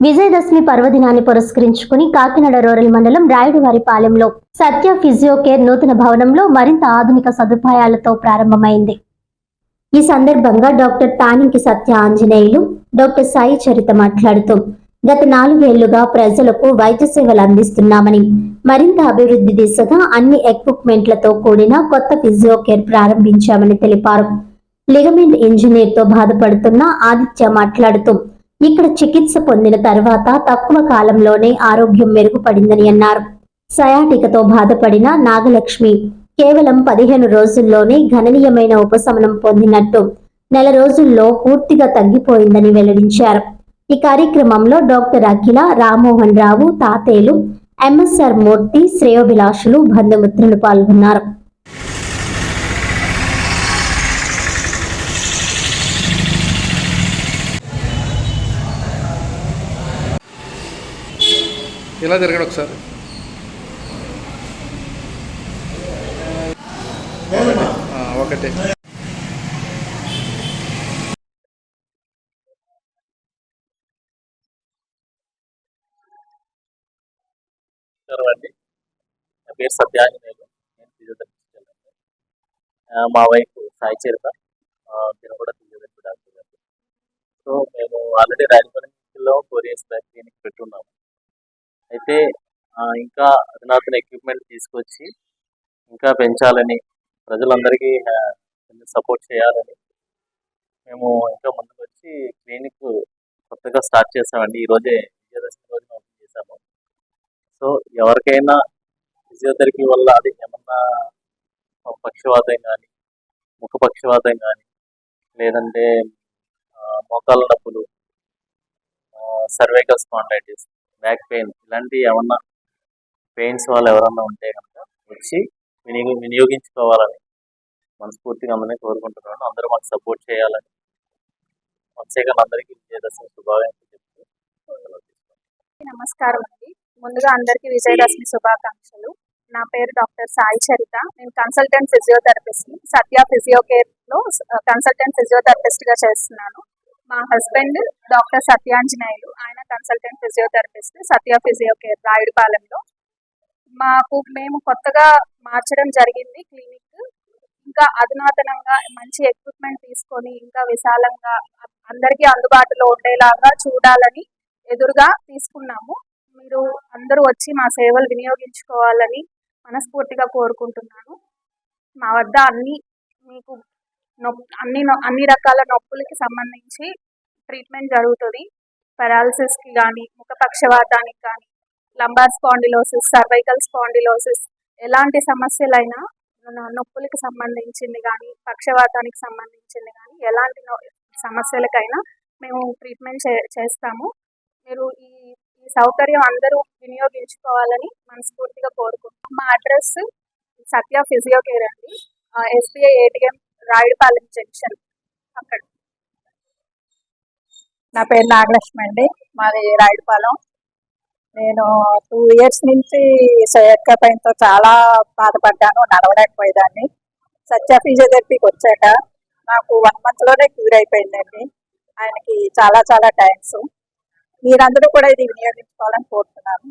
విజయదశమి పర్వదినాన్ని పురస్కరించుకుని కాకినాడ రూరల్ మండలం రాయుడువారి పాలెంలో సత్య ఫిజియో కేర్ నూతన భవనంలో మరింత ఆధునిక సదుపాయాలతో ప్రారంభమైంది. ఈ సందర్భంగా డాక్టర్ తానింకి సత్య ఆంజనేయులు డాక్టర్ సాయి చరిత మాట్లాడుతూ గత నాలుగేళ్ళుగా ప్రజలకు వైద్య సేవలు అందిస్తున్నామని మరింత అభివృద్ధి దిశగా అన్ని ఎక్విప్మెంట్లతో కూడిన కొత్త ఫిజియో కేర్ ప్రారంభించామని తెలిపారు. లిగమెంట్ ఇంజనీర్తో బాధపడుతున్న ఆదిత్య మాట్లాడుతూ ఇక్కడ చికిత్స పొందిన తర్వాత తక్కువ కాలంలోనే ఆరోగ్యం మెరుగుపడిందని అన్నారు. సయాటికతో బాధపడిన నాగలక్ష్మి కేవలం పదిహేను రోజుల్లోనే గణనీయమైన ఉపశమనం పొందినట్టు నెల రోజుల్లో పూర్తిగా తగ్గిపోయిందని వెల్లడించారు. ఈ కార్యక్రమంలో డాక్టర్ అఖిల రామ్మోహన్ రావు తాతేలు ఎంఎస్ఆర్ మూర్తి శ్రేయోభిలాషులు బంధుమిత్రులు పాల్గొన్నారు. ఇలా జరగడం ఒకసారి? ఒకటే. నా పేరు సత్యాంజనేయులు నేను ఫిజియోథెరపిస్ట్ వెళ్ళాను మా వైఫ్ సాయి చరిత నేను కూడా ఫిజియోథెరపీ డాక్టర్ గారు సో మేము ఆల్రెడీ రాజమండ్రిలో ఫోర్ ఇయర్స్ బ్యాక్ క్లినిక్ పెట్టున్నాము. అయితే ఇంకా అధునాతన ఎక్విప్మెంట్ తీసుకొచ్చి ఇంకా పెంచాలని ప్రజలందరికీ సపోర్ట్ చేయాలని మేము ఇంకా ముందుకు వచ్చి క్లినిక్ కొత్తగా స్టార్ట్ చేసామండి. ఈరోజే విజయదశమి రోజున ఓపెన్ చేసాము. సో ఎవరికైనా ఫిజియోథెరపీ వల్ల అది ఏమన్నా పక్షవాతం కానీ ముఖ పక్షవాతం కానీ లేదంటే మోకాళ్ళ నొప్పులు సర్వైకల్ స్పాండైటిస్ బ్యాక్ పెయిన్ ఇలాంటివి ఏమన్నా పెయిన్స్ వాళ్ళు ఎవరన్నా ఉంటే కనుక వచ్చి వినియోగ వినియోగించుకోవాలని మనస్ఫూర్తిగా అందరినీ కోరుకుంటున్నాను. అందరూ మాకు సపోర్ట్ చేయాలని వంశేఖర్ అందరికీ విజయదశమి శుభాకాంక్షలు చెప్తూ నమస్కారం అండి. ముందుగా అందరికీ విజయదశమి శుభాకాంక్షలు. నా పేరు డాక్టర్ సాయి చరిత. నేను కన్సల్టెంట్ ఫిజియోథెరపిస్ట్ సత్య ఫిజియో కేర్లో కన్సల్టెంట్ ఫిజియోథెరపిస్ట్గా చేస్తున్నాను. మా హస్బెండ్ డాక్టర్ సత్యాంజనేయులు ఆయన consultant physiotherapist Satya physio care రాయుడుపాలెంలో. మాకు మేము కొత్తగా మార్చడం జరిగింది క్లినిక్ ఇంకా అధునాతనంగా మంచి ఎక్విప్మెంట్ తీసుకొని ఇంకా విశాలంగా అందరికీ అందుబాటులో ఉండేలాగా చూడాలని ఎదురుగా తీసుకున్నాము. మీరు అందరూ వచ్చి మా సేవలు వినియోగించుకోవాలని మనస్ఫూర్తిగా కోరుకుంటున్నాను. మా వద్ద అన్ని మీకు నొప్పి అన్ని అన్ని రకాల నొప్పులకి సంబంధించి ట్రీట్మెంట్ జరుగుతుంది. పెరాలసిస్కి కానీ ముఖ పక్షవాతానికి కానీ లంబార్ స్పాండిలోసిస్ సర్వైకల్ స్పాండిలోసిస్ ఎలాంటి సమస్యలైనా నొప్పులకి సంబంధించింది కానీ పక్షవాతానికి సంబంధించింది కానీ ఎలాంటి సమస్యలకైనా మేము ట్రీట్మెంట్ చే చేస్తాము. మీరు ఈ ఈ సౌకర్యం అందరూ వినియోగించుకోవాలని మనస్ఫూర్తిగా కోరుకుంటున్నాం. మా అడ్రస్ సత్య ఫిజియో కేర్ అండి ఎస్బీఐ ఏటీఎం రాయుడుపాలెం జంక్షన్ అక్కడ. నా పేరు నాగలక్ష్మి అండి. మాది రాయుడుపాలెం. నేను టూ ఇయర్స్ నుంచి సయక్క పైన్తో చాలా బాధపడ్డాను నడవలేకపోయేదాన్ని. సత్య ఫిజియోథెరపీకి వచ్చాక నాకు వన్ మంత్లోనే క్యూర్ అయిపోయిందండి. ఆయనకి చాలా చాలా థ్యాంక్స్. మీరందరూ కూడా ఇది వినియోగించుకోవాలని కోరుతున్నాను.